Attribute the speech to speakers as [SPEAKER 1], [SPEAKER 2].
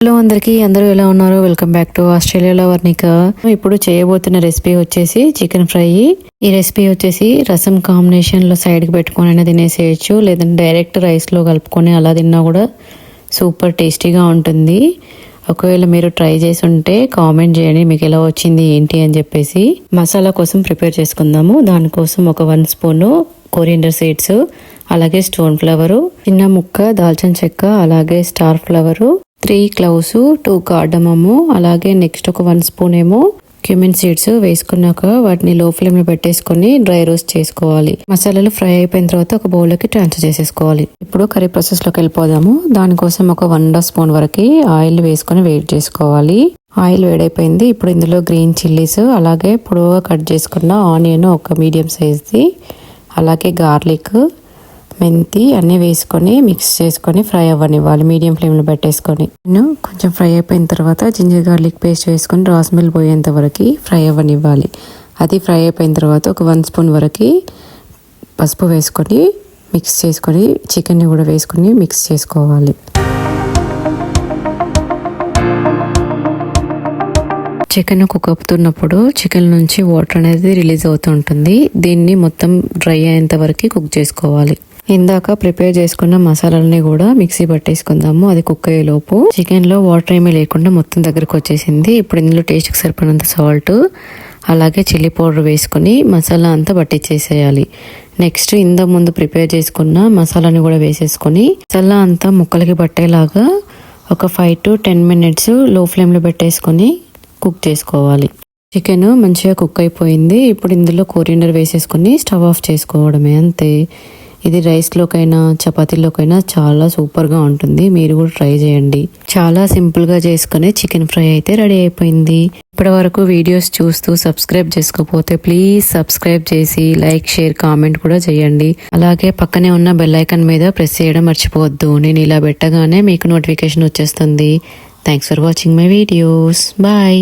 [SPEAKER 1] Hello అందరికీ అందరూ ఎలా ఉన్నారు? వెల్కమ్ బ్యాక్ టు ఆస్ట్రేలియాలో వర్ణిక ఇప్పుడు చేయబోతున్న రెసిపీ వచ్చేసి చికెన్ ఫ్రై ఈ రెసిపీ వచ్చేసి రసం కాంబినేషన్లో సైడ్కి పెట్టుకొని అయినా తినేసేయచ్చు లేదంటే డైరెక్ట్ రైస్లో కలుపుకొని అలా తిన్నా కూడా సూపర్ టేస్టీగా ఉంటుంది. ఒకవేళ మీరు ట్రై చేసి ఉంటే కామెంట్ చేయండి మీకు ఎలా వచ్చింది ఏంటి అని చెప్పేసి. మసాలా కోసం ప్రిపేర్ చేసుకుందాము. దానికోసం ఒక వన్ స్పూన్ కొరియండర్ సీడ్స్ అలాగే స్టోన్ ఫ్లవరు చిన్న ముక్క దాల్చిన చెక్క అలాగే star flower three cloves two cardamom అలాగే నెక్స్ట్ ఒక వన్ స్పూన్ ఏమో క్యూమిన్ సీడ్స్ వేసుకున్నాక వాటిని లో ఫ్లేమ్లో పెట్టేసుకొని డ్రై రోస్ట్ చేసుకోవాలి. మసాలాలు ఫ్రై అయిపోయిన తర్వాత ఒక బౌల్లోకి ట్రాన్స్ఫర్ చేసేసుకోవాలి. ఇప్పుడు కర్రీ ప్రాసెస్లోకి వెళ్ళిపోదాము. దానికోసం ఒక వన్ అండ్ స్పూన్ వరకు ఆయిల్ వేసుకొని వేడి చేసుకోవాలి. ఆయిల్ వేడైపోయింది. ఇప్పుడు ఇందులో గ్రీన్ చిల్లీస్ అలాగే పొడవుగా కట్ చేసుకున్న ఆనియన్ ఒక మీడియం సైజ్ది అలాగే గార్లిక్ మెంతి అన్నీ వేసుకొని మిక్స్ చేసుకొని ఫ్రై అవ్వనివ్వాలి. మీడియం ఫ్లేమ్లో పెట్టేసుకొని. నేను కొంచెం ఫ్రై అయిపోయిన తర్వాత జింజర్ గార్లిక్ పేస్ట్ వేసుకొని రాస్ మిల్ పోయేంత వరకు ఫ్రై అవ్వనివ్వాలి. అది ఫ్రై అయిపోయిన తర్వాత ఒక వన్ స్పూన్ వరకు పసుపు వేసుకొని మిక్స్ చేసుకొని చికెన్ని కూడా వేసుకొని మిక్స్ చేసుకోవాలి. చికెన్ కుక్కపుతున్నప్పుడు చికెన్ నుంచి వాటర్ అనేది రిలీజ్ అవుతూ ఉంటుంది. దీన్ని మొత్తం డ్రై అయ్యేంత వరకు కుక్ చేసుకోవాలి. ఇందాక ప్రిపేర్ చేసుకున్న మసాలాలని కూడా మిక్సీ పట్టేసుకుందాము. అది కుక్ అయ్యే లోపు. చికెన్లో వాటర్ ఏమీ లేకుండా మొత్తం దగ్గరకు వచ్చేసింది. ఇప్పుడు ఇందులో టేస్ట్కి సరిపడినంత సాల్ట్ అలాగే చిల్లీ పౌడర్ వేసుకుని మసాలా అంతా పట్టించేసేయాలి నెక్స్ట్ ఇంత ముందు ప్రిపేర్ చేసుకున్న మసాలాని కూడా వేసేసుకొని మసాలా అంతా ముక్కలకి పట్టేలాగా ఒక ఫైవ్ టు టెన్ మినిట్స్లో ఫ్లేమ్లో పెట్టేసుకొని కుక్ చేసుకోవాలి. చికెన్ మంచిగా కుక్ అయిపోయింది. ఇప్పుడు ఇందులో కోరియండర్ వేసేసుకొని స్టవ్ ఆఫ్ చేసుకోవడమే అంతే. ఇది రైస్లోకైనా చపాతీలోకైనా చాలా సూపర్గా ఉంటుంది. మీరు కూడా ట్రై చేయండి. చాలా సింపుల్గా చేసుకునే చికెన్ ఫ్రై అయితే రెడీ అయిపోయింది. ఇప్పటి వరకు వీడియోస్ చూస్తూ సబ్స్క్రైబ్ చేసుకోకపోతే ప్లీజ్ సబ్స్క్రైబ్ చేసి లైక్ షేర్ కామెంట్ కూడా చేయండి. అలాగే పక్కనే ఉన్న బెల్ ఐకాన్ మీద ప్రెస్ చేయడం మర్చిపోవద్దు. నేను ఇలా పెట్టగానే మీకు నోటిఫికేషన్ వచ్చేస్తుంది. Thanks for watching my videos bye